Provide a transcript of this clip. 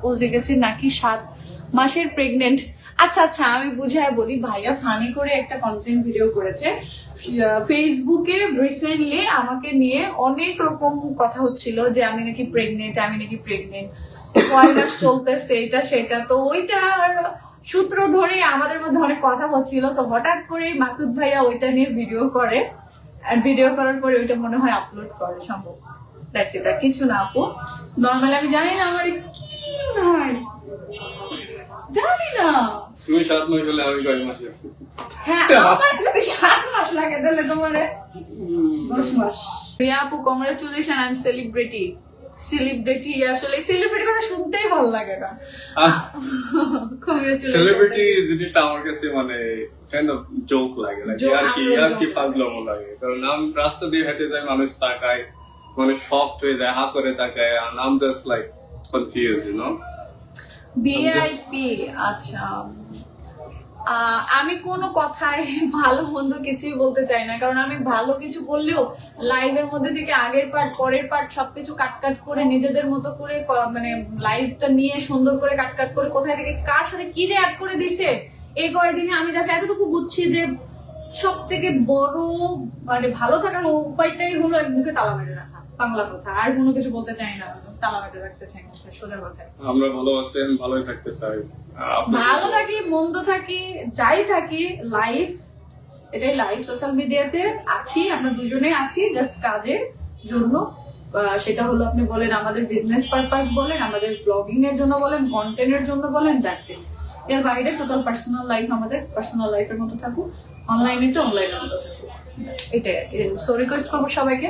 Post দেখেছি নাকি সাত মাসের প্রেগনেন্ট আচ্ছা আচ্ছা আমি বুঝায় বলি, ভাইয়া ফানি করে একটা কন্টেন্ট ভিডিও করেছে। ফেসবুকে রিসেন্টলি আমাকে নিয়ে অনেক রকম কথা হচ্ছিল যে আমি নাকি প্রেগনেন্ট আমি নাকি প্রেগনেন্ট কয় মাস চলতেছে এটা, সেটা, তো ওইটার সূত্র ধরে আমাদের মধ্যে অনেক কথা হচ্ছিল। তো হঠাৎ করে মাসুদ ভাইয়া ওইটা নিয়ে ভিডিও করে। আর ভিডিও করার পরে ওইটা মনে হয় আপলোড করে, সম্ভব। দ্যাটস এটা কিছু না আপু। নর্মালি আমি জানি না আমার ভাই জানি না। তুমি সাত মাস হলে আমি কয় মাসে? হ্যাঁ আমার যদি সাত মাস লাগে তাহলে তোমার দশ মাস। রিয়া আপু congratulation I am celebrity celebrity আসলে সেলিব্রিটি কথা শুনতেই ভালো লাগে না. সেলিব্রিটি জিনিসটা আমার কাছে মানে কাইন্ড অফ জোক লাগে আর কি আর লাগে। কারণ আমি রাস্তা দিয়ে হেঁটে যাই মানুষ তাকায় মানে শকড হয়ে যায় হা করে তাকায় আর আম just like confuse you know VIP আচ্ছা। আমি কোনো কথায় ভালো মন্দ কিছুই বলতে চাই না, কারণ আমি ভালো কিছু বললেও লাইভের মধ্যে থেকে আগের পার্ট পরের পার্ট সবকিছু কাট কাট করে, নিজেদের মতো করে মানে লাইভটা নিয়ে সুন্দর করে কাট কাট করে কোথায় থেকে কার সাথে কি যে অ্যাড করে দিছে এই কয়েকদিনে আমি জাস্ট এতটুকু বুঝছি যে সব থেকে বড় মানে ভালো থাকার উপায়টাই হলো এক মুখে তালা মেরে রাখা। বাংলা কথা। আর কোনো কিছু বলতে চাই না। তালা মেরে রাখতে চাই না সোজা কথায়। আমরা ভালো আছেন ভালোই থাকতে চাই। ভালো থাকি মন্দ থাকি যাই থাকি লাইফ এটাই লাইফ সোশ্যাল মিডিয়াতে আছি আমরা দুজনেই আছি জাস্ট কাজের জন্য। সেটা হলো আপনি বলেন আমাদের বিজনেস পারপাস বলেন আমাদের ব্লগিং এর জন্য বলেন কন্টেন্টের জন্য বলেন দ্যাটস ইট এর বাইরে টোটাল পার্সোনাল লাইফ আমাদের পার্সোনাল লাইফের মতো থাকুক অনলাইনে তো অনলাইনের মতো থাকুক। এটাই আর কি। সো রিকোয়েস্ট করব সবাইকে।